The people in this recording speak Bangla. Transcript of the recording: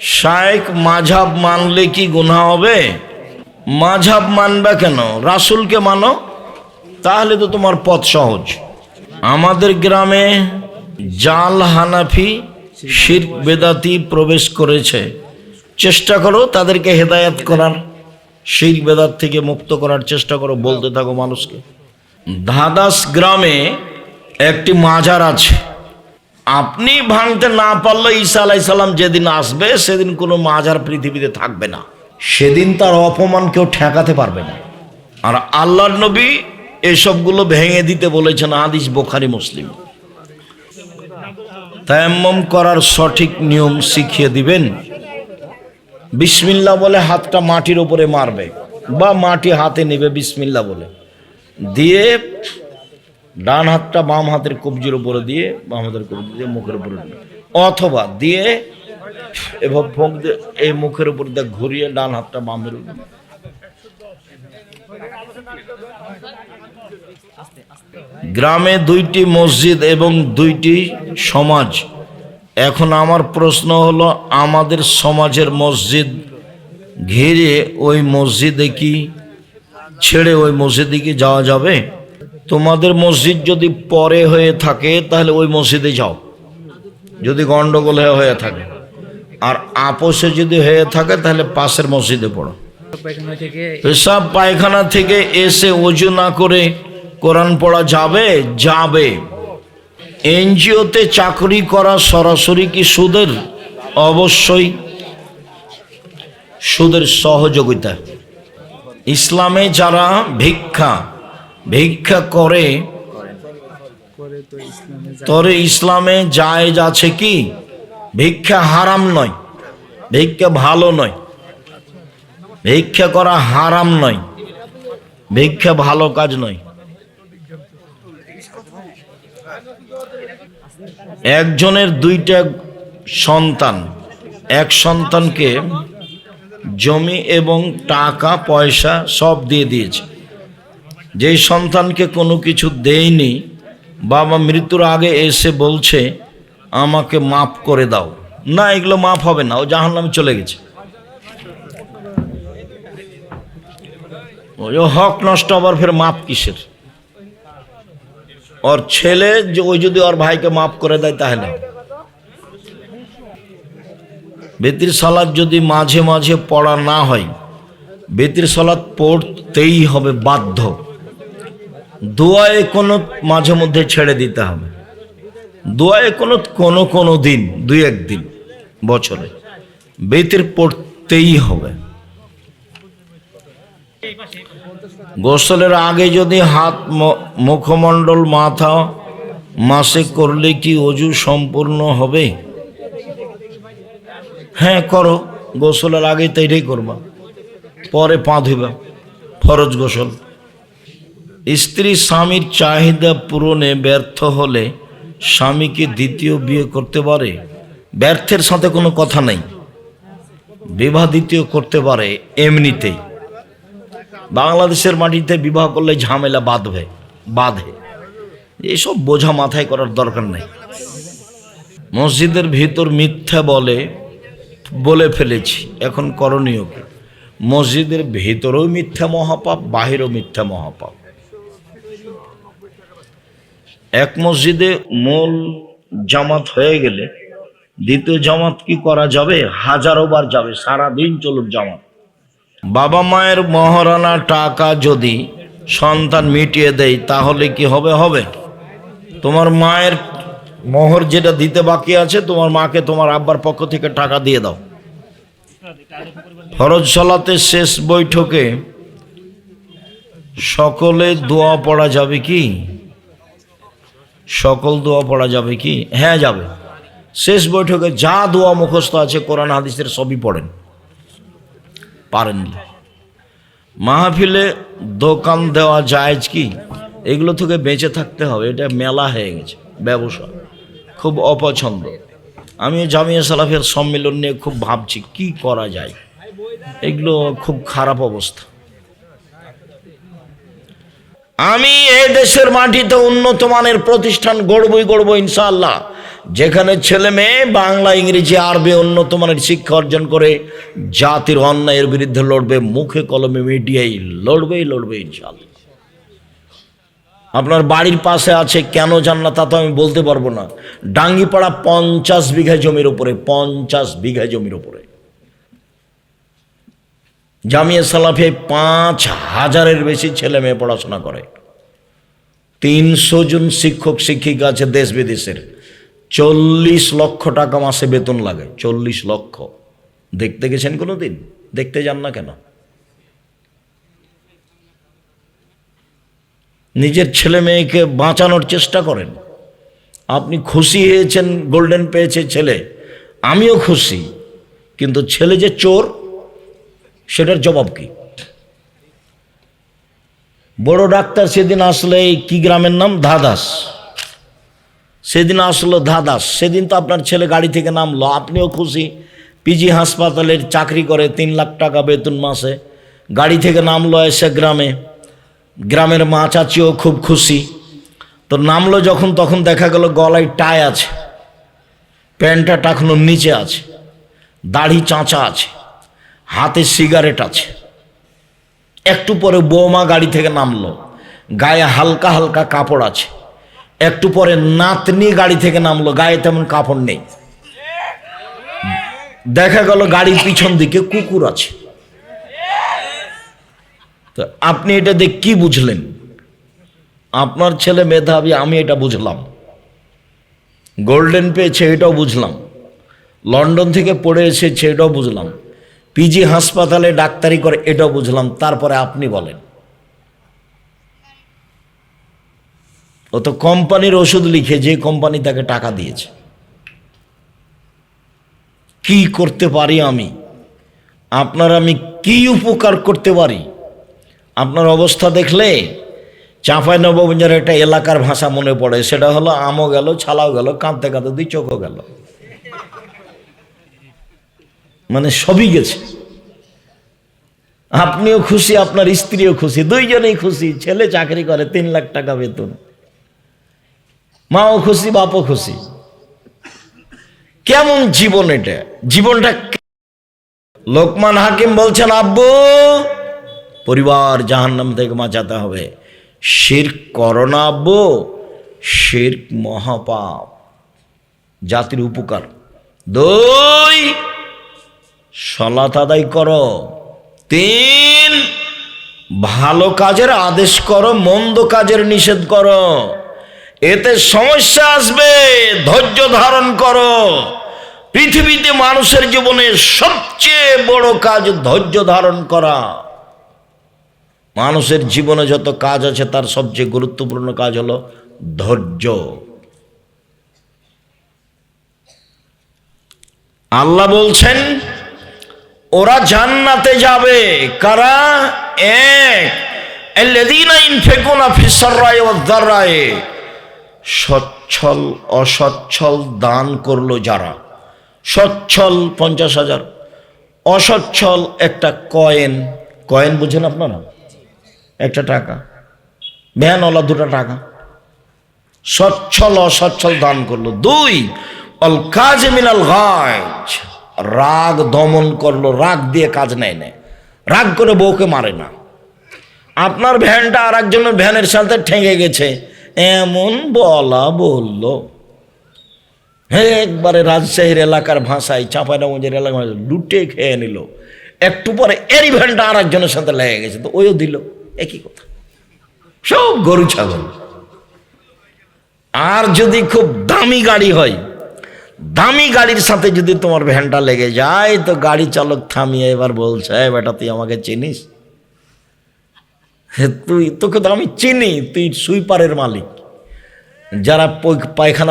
শায়েক মাঝাব মানলে কি গুনাহ হবে? মাঝাব মানবে কেন? রাসুলকে মানো? তাহলে তো তোমার পথ সহজ। আমাদের গ্রামে জাল হানাফি শির বেদাতি প্রবেশ করেছে। চেষ্টা করো তাদেরকে হেদায়াত করার শির বেদাত থেকে মুক্ত করার চেষ্টা করো, বলতে থাকো মানুষকে। ধাদাস গ্রামে একটি মাজার আছে। আপনি ভাঙতে না পারলে ঈসা আলাইসাল্লাম যেদিন আসবে, সেদিন কোনো মাজার পৃথিবীতে থাকবে না। সেদিন তার অপমান কেউ ঠেকাতে পারবে না। আর আল্লাহর নবী এসবগুলো ভেঙে দিতে বলেছেন আদিস বোখারি, মুসলিম। তায়াম্মম করার সঠিক নিয়ম শিখিয়ে দিবেন। বিসমিল্লা বলে হাতটা মাটির উপরে মারবে, বা মাটি হাতে নেবে বিসমিল্লা বলে। দিয়ে ডান হাতটা বাম হাতের কবজির উপরে দিয়ে, বাম হাতের কবজি দিয়ে মুখের উপরে। অথবা দিয়ে এভাবে ফোঁক দিয়ে এই মুখের উপর দিয়ে ঘুরিয়ে ডান হাতটা বামের উপর গ্রামে দুইটি মসজিদ এবং দুইটি সমাজ। এখন আমার প্রশ্ন হলো, আমাদের সমাজের মসজিদ ঘিরে ওই মসজিদে কি, ছেড়ে ওই মসজিদে কি যাওয়া যাবে? তোমাদের মসজিদ যদি পরে হয়ে থাকে, তাহলে ওই মসজিদে যাও। যদি গন্ডগোল হয়ে থাকে। আর আপোষে যদি হয়ে থাকে, তাহলে পাশের মসজিদে পড়ো। পেশাব পায়খানা থেকে এসে অজু না করে কোরআন পড়া যাবে? যাবে। এনজিওতে চাকরি করা সরাসরি কি সুদের? অবশ্যই। সুদের সহযোগিতা। ইসলামে যারা ভিক্ষা ভিক্ষা করে তরে ইসলামে জায়েজ আছে কি? ভিক্ষা হারাম নয়। ভিক্ষা ভালো নয়। ভিক্ষা করা হারাম নয়। ভিক্ষা ভালো কাজ নয়। একজনের দুইটা সন্তান, এক সন্তানকে জমি এবং টাকা, পয়সা সব দিয়ে দিয়েছে। যেই সন্তানকে কোনো কিছু দেয়নি, বাবা মৃত্যুর আগে এসে বলছে, আমাকে মাফ করে দাও। না, এগুলো মাফ হবে না, ও জাহান নামে চলে গেছে। ওই হক নষ্ট হবার ফের মাপ কিসের? ওর ছেলে যে, ওই যদি ওর ভাইকে মাফ করে দেয় তাহলে। বেতির সালাদ যদি মাঝে মাঝে পড়া না হয়, বেতির সালাদ পড়তেই হবে বাধ্য। দোয়ায় কোনো মাঝে মধ্যে ছেড়ে দিতে হবে। দোয়ায় কোনো কোনো কোনো দিন, দুই একদিন বছরে। বেতের পড়তেই হবে। গোসলের আগে যদি হাত মুখমণ্ডল, মাথা মাসে করলে কি অজু সম্পূর্ণ হবে? হ্যাঁ করো। গোসলের আগে তো এটাই করবা। পরে পা ধুবা ফরজ গোসল। স্ত্রী স্বামীর চাহিদা পূরণে ব্যর্থ হলে স্বামীকে দ্বিতীয় বিয়ে করতে পারে। ব্যর্থের সাথে কোনো কথা নেই। বিবাহ দ্বিতীয় করতে পারে এমনিতেই। বাংলাদেশের মাটিতে বিবাহ করলে ঝামেলা বাঁধবে, বাঁধে। এসব বোঝা মাথায় করার দরকার নেই। মসজিদের ভিতর মিথ্যা বলে বলে ফেলেছি, এখন করণীয় মসজিদের ভিতরেও মিথ্যা মহাপাপ, বাহিরেও মিথ্যা মহাপাপ। এক মসজিদে মূল জামাত হয়ে গেলে দ্বিতীয় জামাত কি করা যাবে? হাজারো বার যাবে, সারাদিন চলুক জামাত। বাবা মায়ের মহারানা টাকা যদি সন্তান মিটিয়ে দেয়, তাহলে কি হবে হবে? তোমার মায়ের মোহর যেটা দিতে বাকি আছে, তোমার মাকে তোমার আব্বার পক্ষ থেকে টাকা দিয়ে দাও। ফরজ সলাতে শেষ বৈঠকে সকলে দোয়া পড়া যাবে কি? সকল দোয়া পড়া যাবে কি? হ্যাঁ যাবে। শেষ বৈঠকে যা দোয়া মুখস্থ আছে কোরআন হাদিসের সবই পড়েন। পারেননি। মাহফিলে দোকান দেওয়া জায়েজ কি? এগুলো থেকে বেঁচে থাকতে হবে, এটা মেলা হয়ে গেছে, ব্যবসা। খুব অপছন্দ। আমি জামিয়া সালাফের সম্মেলন নিয়ে খুব ভাবছি, কি করা যায়? এগুলো খুব খারাপ অবস্থা। আমি এ দেশের মাটিতে উন্নত মানের প্রতিষ্ঠান গড়বই, গড়ব ইনশাআল্লাহ। যেখানে ছেলে মেয়ে বাংলা, ইংরেজি, আরবি উন্নত মানের শিক্ষা অর্জন করে জাতির অন্যায়ের বিরুদ্ধে লড়বে, মুখে কলমে মিডিয়াই লড়বেই লড়বে ইনশাল্লাহ আপনার বাড়ির পাশে আছে কেন জান না তা তো আমি বলতে পারব না। ডাঙ্গিপাড়া পঞ্চাশ বিঘা জমির উপরে, পঞ্চাশ বিঘা জমির উপরে। জামিয়া সালাফে পাঁচ হাজারের বেশি ছেলে মেয়ে পড়াশোনা করে। তিনশো জন শিক্ষক, শিক্ষিকা আছে দেশ বিদেশের। চল্লিশ লক্ষ টাকা মাসে বেতন লাগে, চল্লিশ লক্ষ। দেখতে গেছেন কোনো দিন দেখতে যান না কেন? নিজের ছেলে মেয়েকে বাঁচানোর চেষ্টা করেন। আপনি খুশি হয়েছেন, গোল্ডেন পেয়েছে ছেলে। আমিও খুশি, কিন্তু ছেলে যে চোর সেটার জবাব কি? বড় ডাক্তার সেদিন আসলে কি গ্রামের নাম? ধাদাস সেদিন আসলো ধাদাস সেদিন তো আপনার ছেলে গাড়ি থেকে নামলো। আপনিও খুশি। পিজি হাসপাতালের চাকরি করে তিন লাখ টাকা বেতন মাসে। গাড়ি থেকে নামলো এসে গ্রামে। গ্রামের মা চাচিও খুব খুশি। তো নামলো যখন, তখন দেখা গেল গলায় টাই আছে। প্যান্টটা টাকানোর নিচে আছে। দাড়ি চাঁচা আছে। হাতে সিগারেট আছে। একটু পরে বৌমা গাড়ি থেকে নামলো। গায়ে হালকা হালকা কাপড় আছে। একটু পরে নাতনি গাড়ি থেকে নামলো। গায়ে তেমন কাপড় নেই। দেখা গেল গাড়ির পিছন দিকে কুকুর আছে। তো আপনি এটা দেখ কি বুঝলেন? আপনার ছেলে মেধাবী, আমি এটা বুঝলাম। গোল্ডেন পেয়েছে, এটাও বুঝলাম। লন্ডন থেকে পড়ে এসেছে, এটাও বুঝলাম। পিজি হাসপাতালে ডাক্তারি করে, এটাও বুঝলাম। তারপরে আপনি বলেন। ও তো কোম্পানির ওষুধ লিখে যে কোম্পানি তাকে টাকা দিয়েছে। কি করতে পারি আমি? আপনার আমি কি উপকার করতে পারি? আপনার অবস্থা দেখলে চাঁপাই নবগঞ্জের একটা এলাকার ভাষা মনে পড়ে। সেটা হলো আমও গেল, ছালাও গেল, কাঁদতে কাঁদতে দুই চোখও গেল। মানে সবই গেছে। আপনিও খুশি, আপনার স্ত্রীও খুশি, দুইজনেই খুশি, ছেলে চাকরি করে, তিন লাখ টাকা বেতন। মাও খুশি, বাপও খুশি। কেমন জীবন এটা? জীবনটা লোকমান হাকিম বলছেন, আব্বু, পরিবার জাহান্নাম থেকে বাঁচাতে হবে। শির করোনা আব্বু। শির মহাপাপ। জাতির উপকার। দুই সলাত আদায় করো। তিন, ভালো কাজের আদেশ করো, মন্দ কাজের নিষেধ করো। এতে সমস্যা আসবে, ধৈর্য ধারণ করো। পৃথিবীতে মানুষের জীবনে সবচেয়ে বড় কাজ ধৈর্য ধারণ করা। মানুষের জীবনে যত কাজ আছে, তার সবচেয়ে গুরুত্বপূর্ণ কাজ হলো ধৈর্য। আল্লাহ বলছেন ওরা জান্নাতে যাবে। কারা? এক। সচ্ছল, অসচ্ছল দান করল যারা। সচ্ছল পঞ্চাশ হাজার। অসচ্ছল একটা কয়েন। কয়েন বুঝেন আপনারা? একটা টাকা। ভ্যানওয়ালা দুটো টাকা। সচ্ছল, অসচ্ছল দান করল। দুই অল কাজ মিনাল গাছ রাগ দমন করল, রাগ দিয়ে কাজ নেয় না রাগ করে বউকে মারে না। আপনার ভ্যানটা আর একজনের ভ্যানের সাথে ঠেঙে গেছে, এমন বলা বলল। একবারে রাজশাহীর এলাকার ভাষায়, চাঁপাইনগঞ্জের এলাকার ভাষায় লুটে খেয়ে নিল। একটু পরে এরই ভ্যানটা আর একজনের সাথে লেগে গেছে, তো ওইও দিল। একই কথা। সব গরু ছাগল। আর যদি খুব দামি গাড়ি হয় দামি গাড়ির সাথে যদি তোমার ভ্যানটা লেগে যায়, তো গাড়ি চালক থামিয়ে এবার বলছে, "এই বেটা, তুই আমাকে চিনিস? তুই, তোকে তো আমি চিনি, তুই সুইপারের মালিক। যারা পায়খানা